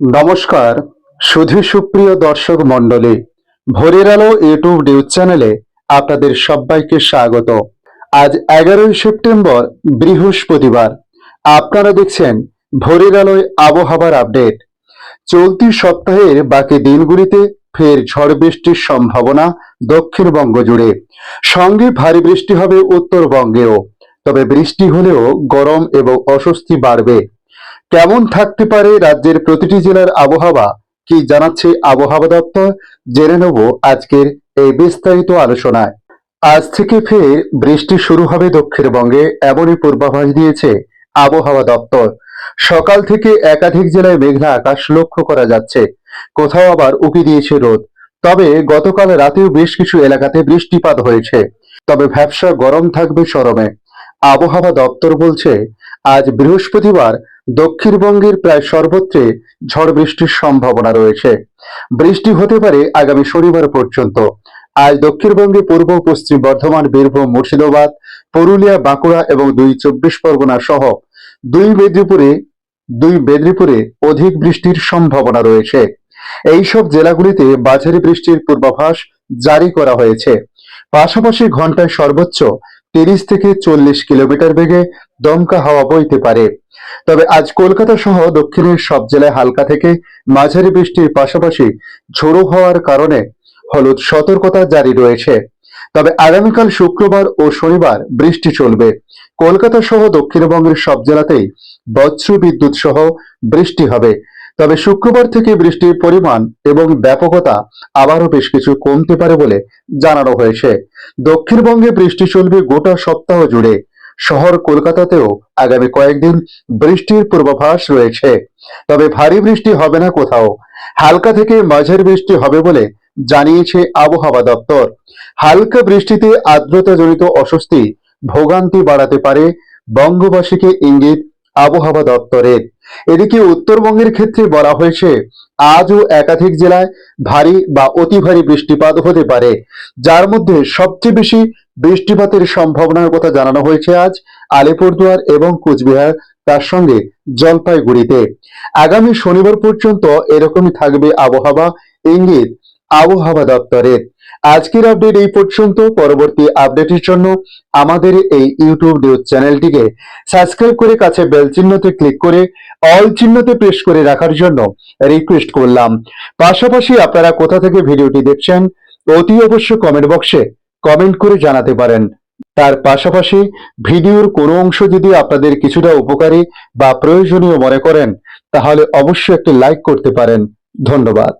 নমস্কার, সুধী সুপ্রিয় দর্শক মণ্ডলী, ভোরের আলো ইউটিউব নিউজ চ্যানেলে আপনাদের সবাইকে স্বাগত। আজ এগারোই সেপ্টেম্বর, বৃহস্পতিবার। আপনারা দেখছেন ভোরের আলোয় আবহাওয়ার আপডেট। চলতি সপ্তাহের বাকি দিনগুলিতে ফের ঝড় বৃষ্টির সম্ভাবনা দক্ষিণবঙ্গ জুড়ে। সঙ্গে ভারী বৃষ্টি হবে উত্তরবঙ্গেও। তবে বৃষ্টি হলেও গরম এবং অস্বস্তি বাড়বে। কেমন থাকতে পারে রাজ্যের প্রতিটি জেলার আবহাওয়া, কি জানাচ্ছে আবহাওয়া দপ্তর, জেনে নেব আজকের এই বিস্তারিত আলোচনায়। আজ থেকে ফের বৃষ্টি শুরু হবে দক্ষিণবঙ্গে, এমনই পূর্বাভাস দিয়েছে আবহাওয়া দপ্তর। সকাল থেকে একাধিক জেলায় মেঘলা আকাশ লক্ষ্য করা যাচ্ছে, কোথাও আবার উকি দিয়েছে রোদ। তবে গতকাল রাতেও বেশ কিছু এলাকাতে বৃষ্টিপাত হয়েছে, তবে ভ্যাবসা গরম থাকবে সরমে। আবহাওয়া দপ্তর বলছে আজ বৃহস্পতিবার দক্ষিণবঙ্গের প্রায় সর্বত্রে ঝড় বৃষ্টির সম্ভাবনা রয়েছে। বৃষ্টি হতে পারে আগামী শনিবার পর্যন্ত। আজ দক্ষিণবঙ্গে পূর্ব পশ্চিম বর্ধমান, বীরভূম, মুর্শিদাবাদ, পুরুলিয়া, বাঁকুড়া এবং দুই চব্বিশ পরগনা সহ দুই মেদিনীপুরে দুই মেদিনীপুরে অধিক বৃষ্টির সম্ভাবনা রয়েছে। এই সব জেলাগুলিতে মাঝারি বৃষ্টির পূর্বাভাস জারি করা হয়েছে। পাশাপাশি ঘন্টায় সর্বোচ্চ তিরিশ থেকে চল্লিশ কিলোমিটার বেগে দমকা হাওয়া বইতে পারে। তবে আজ কলকাতা সহ দক্ষিণের সব জেলায় হালকা থেকে মাঝারি বৃষ্টির পাশাপাশি ঝোড়ো হওয়ার কারণে হলুদ সতর্কতা জারি রয়েছে। তবে আগামীকাল শুক্রবার ও শনিবার বৃষ্টি চলবে। কলকাতা সহ দক্ষিণবঙ্গের সব জেলাতেই বজ্র বিদ্যুৎ সহ বৃষ্টি হবে। তবে শুক্রবার থেকে বৃষ্টির পরিমাণ এবং ব্যাপকতা আবারও বেশ কিছু কমতে পারে বলে জানানো হয়েছে। দক্ষিণবঙ্গে বৃষ্টি চলবে গোটা সপ্তাহ জুড়ে। শহর কলকাতাতেও আগামী কয়েকদিন বৃষ্টির পূর্বাভাস রয়েছে। তবে ভারী বৃষ্টি হবে না কোথাও। হালকা থেকে মাঝের বৃষ্টি হবে বলে জানিয়েছে আবহাওয়া দপ্তর। হালকা বৃষ্টিতে আর্দ্রতাজনিত অস্বস্তি ভোগান্তি বাড়াতে পারে। বঙ্গবাসীকে ইঙ্গিত আবহাওয়া দপ্তরের এদিকে উত্তরবঙ্গের ক্ষেত্রে বলা হয়েছে, আজও একাধিক জেলায় ভারী বা অতি ভারী বৃষ্টিপাত হতে পারে, যার মধ্যে সবচেয়ে বেশি বৃষ্টিপাতের সম্ভাবনার কথা জানানো হয়েছে আজ আলিপুরদুয়ার এবং কুচবিহার, তার সঙ্গে জলপাইগুড়িতে। আগামী শনিবার পর্যন্ত এরকমই থাকবে আবহাওয়া। ইঙ্গিত আবহাওয়া দপ্তরের। আজকের আপডেট এই পর্যন্ত। পরবর্তী আপডেটের জন্য আমাদের এই ইউটিউব নিউজ চ্যানেলটিকে সাবস্ক্রাইব করে কাছে বেল চিহ্নতে ক্লিক করে অল চিহ্নতে প্রেস করে রাখার জন্য রিকোয়েস্ট করলাম। পাশাপাশি আপনারা কোথা থেকে ভিডিওটি দেখছেন, অতি অবশ্য কমেন্ট বক্সে কমেন্ট করে জানাতে পারেন। তার পাশাপাশি ভিডিওর কোনো অংশ যদি আপনাদের কিছুটা উপকারী বা প্রয়োজনীয় মনে করেন, তাহলে অবশ্যই একটি লাইক করতে পারেন। ধন্যবাদ।